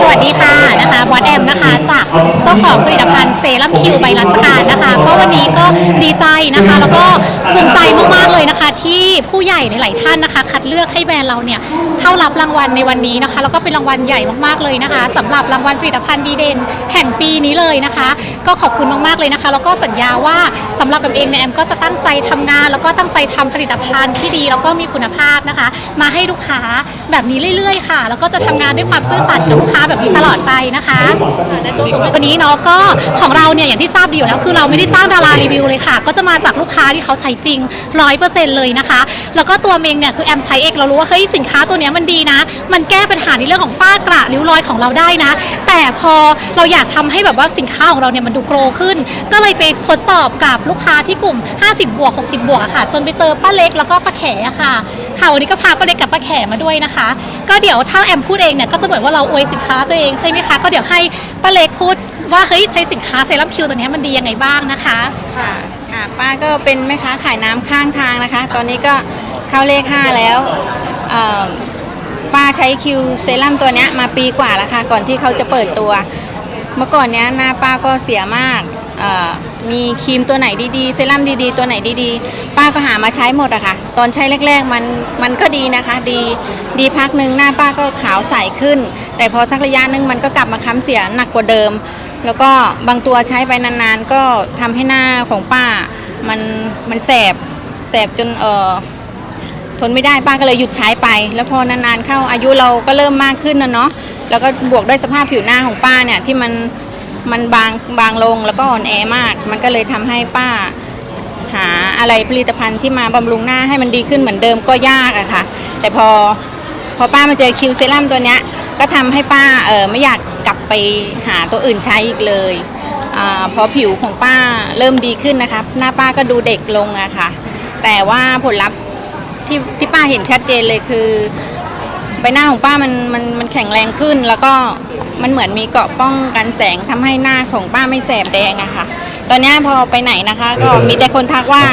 สวัสดีค่ะนะคะบอสแอมนะคะจากเจ้าของผลิตภัณฑ์เซรั่มคิวใบรัสการนะคะ ก็วันนี้ก็ดีใจนะคะ แล้วก็ภูมิใจมากๆเลยนะคะ ที่ผู้ใหญ่ในหลายท่านนะคะ คัดเลือกให้แบรนด์เราเนี่ยเข้ารับรางวัลในวันนี้นะคะ แล้วก็เป็นรางวัลใหญ่มากๆเลยนะคะสำหรับรางวัลผลิตภัณฑ์ดีเด่นแห่งปีนี้เลยนะคะ ก็ขอบคุณมากๆเลยนะคะ แล้วก็สัญญาว่าสำหรับแอมเองเนี่ยแอมก็จะตั้งใจทำงาน แล้วก็ตั้งใจทำผลิตภัณฑ์ที่ดี แล้วก็มีคุณภาพนะคะ มาให้ลูกค้าแบบนี้เรื่อยๆ ค่ะ แล้วก็จะทำงานด้วยความซื่อสัตย์กับลูกค้าแบบนี้ตลอดไปนะคะวันนี้เนาะก็ของเราเนี่ยอย่างที่ทราบดีอยู่แล้วคือเราไม่ได้จ้างดารารีวิวเลยค่ะ ก็จะมาจากลูกค้าที่เขาใช้จริงร้อยเปอร์เซ็นต์เลยนะคะ แล้วก็ตัวเมงเนี่ยคือแอมใช้เองเรารู้ว่าเฮ้ยสินค้าตัวเนี้ยมันดีนะ มันแก้ปัญหาในเรื่องของฝ้ากระริ้วรอยของเราได้นะ แต่พอเราอยากทำให้แบบว่าสินค้าของเราเนี่ยมันดูโกรขึ้น ก็เลยไปทดสอบกับลูกค้าที่กลุ่ม 50 บวก 60 บวกอะค่ะ จนไปเจอป้าเล็กแล้วก็ป้าแขอะค่ะ ค่ะวันนี้ก็พาป้าเล็กกับป้าแขมาด้วยนะคะ ก็เดี๋ยวถ้าแอมพูดเองเนี่ยก็จะเหมือนว่าเราอวยสินค้าตัวเองใช่ไหมคะก็เดี๋ยวให้ป้าเล็กพูดว่าเฮ้ยใช้สินค้าเซรั่มคิวตัวนี้มันดียังไงบ้างนะคะค่ะค่ะป้าก็เป็นแม่ค้าขายน้ำข้างทางนะคะ ตอนนี้ก็เข้าเลขห้าแล้วป้าใช้คิวเซรั่มตัวนี้มาปีกว่าแล้วค่ะก่อนที่เขาจะเปิดตัว เมื่อก่อนเนี้ยหน้าป้าก็เสียมาก มีครีมตัวไหนดีๆ เซรั่มดีๆ ตัวไหนดีๆ ป้าก็หามาใช้หมดอะค่ะ ตอนใช้แรกๆ มันมันก็ดีนะคะ ดีดีพักหนึ่งหน้าป้าก็ขาวใสขึ้น แต่พอสักระยะหนึงมันก็กลับมาค้ำเสียหนักกว่าเดิม แล้วก็บางตัวใช้ไปนานๆ ก็ทำให้หน้าของป้า มันมันแสบแสบจนเออทนไม่ได้ป้าก็เลยหยุดใช้ไป แล้วพอนานๆเข้าอายุเราก็เริ่มมากขึ้นนะเนาะแล้วก็บวกด้วยสภาพผิวหน้าของป้าเนี่ยที่มัน มันบางบางลงแล้วก็อ่อนแอมาก มันก็เลยทำให้ป้า หาอะไรผลิตภัณฑ์ที่มาบำรุงหน้าให้มันดีขึ้นเหมือนเดิมก็ยากอะค่ะ แต่พอพอป้ามาเจอคิวเซรั่มตัวเนี้ย ก็ทำให้ป้าเออไม่อยากกลับไปหาตัวอื่นใช้อีกเลยอาพอผิวของป้าเริ่มดีขึ้นนะคะหน้าป้าก็ดูเด็กลงอะค่ะ แต่ว่าผลลัพธ์ที่ที่ป้าเห็นชัดเจนเลยคือ ใบหน้าของป้ามันมันมันแข็งแรงขึ้น แล้วก็ มันเหมือนมีเกราะป้องกันแสงทำให้หน้าของป้าไม่แสบแดงอะค่ะ ตอนเนี้ยพอไปไหนนะคะ ก็มีแต่คนทักว่า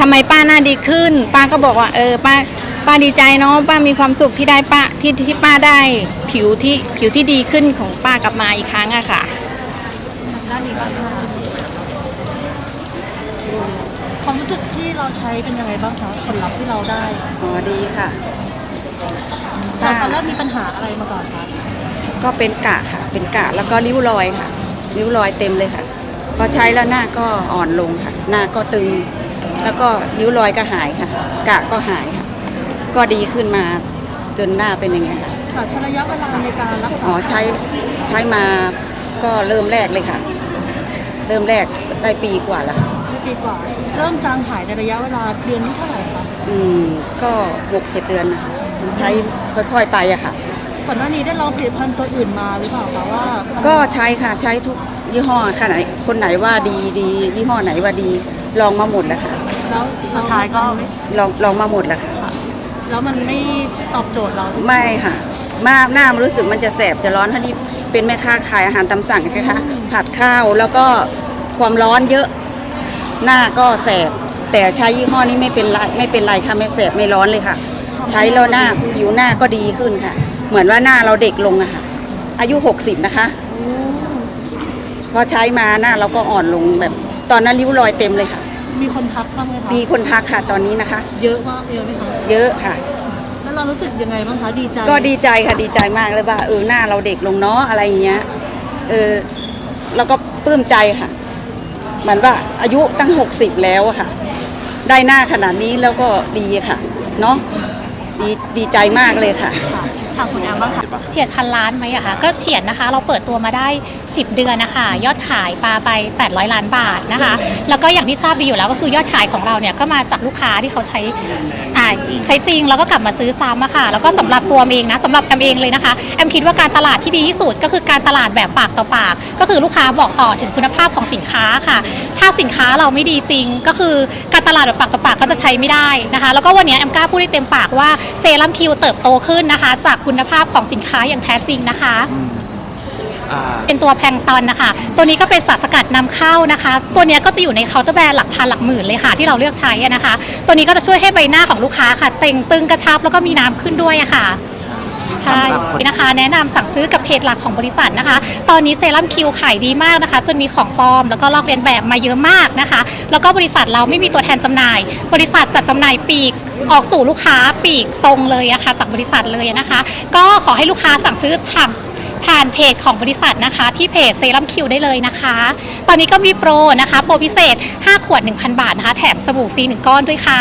ทำไมป้าหน้าดีขึ้น ป้าก็บอกว่าเออป้าป้าดีใจเนาะป้ามีความสุขที่ได้ป้าที่ที่ป้าได้ผิวที่ผิวที่ดีขึ้นของป้ากลับมาอีกครั้งอะค่ะด้านนี้บ้างค่ะความรู้สึกที่เราใช้เป็นยังไงบ้างคะผลลัพธ์ที่เราได้อ๋อดีค่ะตอนตอนแรกมีปัญหาอะไรมาก่อนคะ ก็เป็นกะค่ะ เป็นกะแล้วก็ริ้วรอยค่ะ ริ้วรอยเต็มเลยค่ะ พอใช้แล้วหน้าก็อ่อนลงค่ะ หน้าก็ตึง แล้วก็ริ้วรอยก็หายค่ะ กะก็หายค่ะ ก็ดีขึ้นมาจนหน้าเป็นอย่างเงี้ยค่ะค่ะใช้ระยะเวลาในการรักษาอ๋อใช้ใช้มาก็เริ่มแรกเลยค่ะ เริ่มแรกได้ปีกว่าแล้วค่ะ ปีกว่า เริ่มจางหายในระยะเวลาเดือนนี้เท่าไหร่คะ อืมก็หกเจ็ดเดือนนะคะใช้ค่อยๆไปอะค่ะ ก่อนหน้านี้ได้ลองผลิตภัณฑ์ตัวอื่นมาหรือเปล่าคะว่าก็ใช้ค่ะใช้ทุกยี่ห้อค่ะไหนคนไหนว่าดีดียี่ห้อไหนว่าดีลองมาหมดแล้วค่ะแล้วสุดท้ายก็ลองลองมาหมดแล้วค่ะแล้วมันไม่ตอบโจทย์เราใช่ไหมไม่ค่ะมาหน้ามันรู้สึกมันจะแสบจะร้อนท่านี้เป็นแม่ค้าขายอาหารตามสั่งใช่ไหมคะผัดข้าวแล้วก็ความร้อนเยอะ หน้าก็แสบ แต่ใช้ยี่ห้อนี้ไม่เป็นไรไม่เป็นไรค่ะไม่แสบไม่ร้อนเลยค่ะ ใช้แล้วหน้าผิวหน้าก็ดีขึ้นค่ะ เหมือนว่าหน้าเราเด็กลงอะค่ะ อายุ 60 นะคะอืมพอใช้มาหน้าเราก็อ่อนลงแบบ ตอนนั้นริ้วรอยเต็มเลยค่ะ มีคนทักบ้างไหมคะมีคนทักค่ะตอนนี้นะคะ เยอะมากเยอะไหมคะเยอะค่ะ แล้วเรารู้สึกยังไงบ้างคะดีใจก็ดีใจค่ะดีใจมากเลยว่าเออหน้าเราเด็กลงเนาะอะไรอย่างเงี้ยเออเราก็ปลื้มใจค่ะเหมือนว่าอายุตั้งหกสิบแล้วอะค่ะ ได้หน้าขนาดนี้แล้วก็ดีค่ะ เนาะ ดีดีใจมากเลยค่ะค่ะทางคุณแอมบ้างค่ะเฉียดพันล้านไหมอะคะก็เฉียดนะคะ เราเปิดตัวมาได้ 10 เดือนนะคะยอดขายปลาไป 800 ล้านบาทนะคะ แล้วก็อย่างที่ทราบดีอยู่แล้วก็คือยอดขายของเราเนี่ยก็มาจากลูกค้าที่เขาใช้อ่า ใช้จริงแล้วก็กลับมาซื้อซ้ำอะค่ะ แล้วก็สำหรับตัวแอมเองนะสำหรับแอมเองเลยนะคะ แอมคิดว่าการตลาดที่ดีที่สุดก็คือการตลาดแบบปากต่อปาก ก็คือลูกค้าบอกต่อถึงคุณภาพของสินค้าค่ะ ถ้าสินค้าเราไม่ดีจริง ก็คือการตลาดแบบปากต่อปากก็จะใช้ไม่ได้นะคะ แล้วก็วันนี้แอมกล้าพูดได้เต็มปากว่าเซรั่มคิวเติบโตขึ้นนะคะ จากคุณภาพของสินค้าอย่างแท้จริงนะคะ อ่าเป็นตัวแพลงก์ตอนนะคะ ตัวนี้ก็เป็นสารสกัดนำเข้านะคะ ตัวเนี้ยก็จะอยู่ในเคาน์เตอร์แบรนด์หลักพันหลักหมื่นเลยค่ะ ที่เราเลือกใช้อะนะคะ ตัวนี้ก็จะช่วยให้ใบหน้าของลูกค้าค่ะ เต่งตึงกระชับแล้วก็มีน้ำขึ้นด้วยอะค่ะ ใช่นะคะ แนะนำสั่งซื้อกับเพจหลักของบริษัทนะคะ ตอนนี้เซรั่มคิวขายดีมากนะคะ จนมีของปลอมแล้วก็ลอกเลียนแบบมาเยอะมากนะคะ แล้วก็บริษัทเราไม่มีตัวแทนจำหน่าย บริษัทจัดจำหน่ายปีกออกสู่ลูกค้าปีกตรงเลยนะคะจากบริษัทเลยนะคะ ก็ขอให้ลูกค้าสั่งซื้อทาง ผ่านเพจของบริษัทนะคะ ที่เพจเซรั่มคิวได้เลยนะคะ ตอนนี้ก็มีโปรนะคะ โปรพิเศษ 5 ขวด 1,000 บาทนะคะ แถมสบู่ฟรี1ก้อนด้วยค่ะ